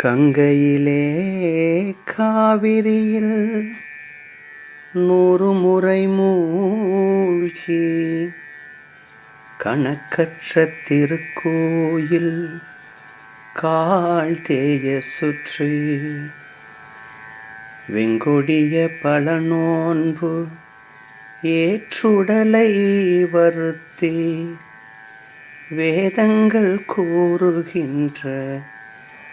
கங்கையிலே காவிரியில் நூறு முறை மூழ்கி கணக்கற்ற திருக்கோயில் கால் தேய சுற்றி வெங்கொடிய பல நோன்பு ஏற்றுடலை வருத்தி வேதங்கள் கூறுகின்ற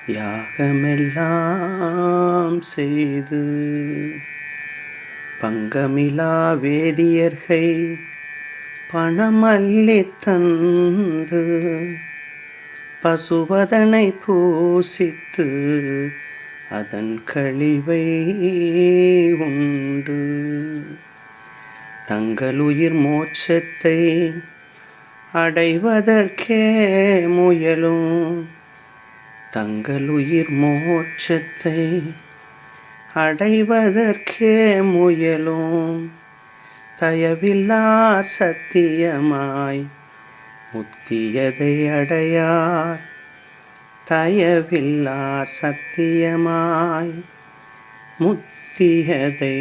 யாகமெல்லாம் செய்து பங்கமிலா வேதியர்கை பணமல்லி தந்து பசுவதனை பூசித்து அதன் கழிவை உண்டு. தங்களுயிர் மோட்சத்தை அடைவதற்கே முயலும். தங்களுயிர் மோட்சத்தை அடைவதற்கே முயலும். தயவில்லார் சத்தியமாய் முத்தியதை அடையார். தயவில்லார் சத்தியமாய் முத்தியதை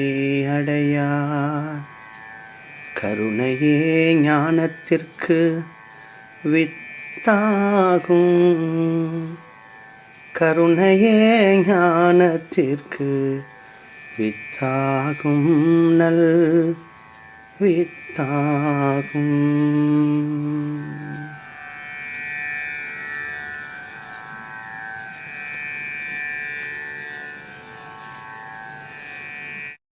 அடையார். கருணையே ஞானத்திற்கு வித்தாகும். கருணையே ஞானத்திற்கு வித்தாகும் நல் வித்தாகும்.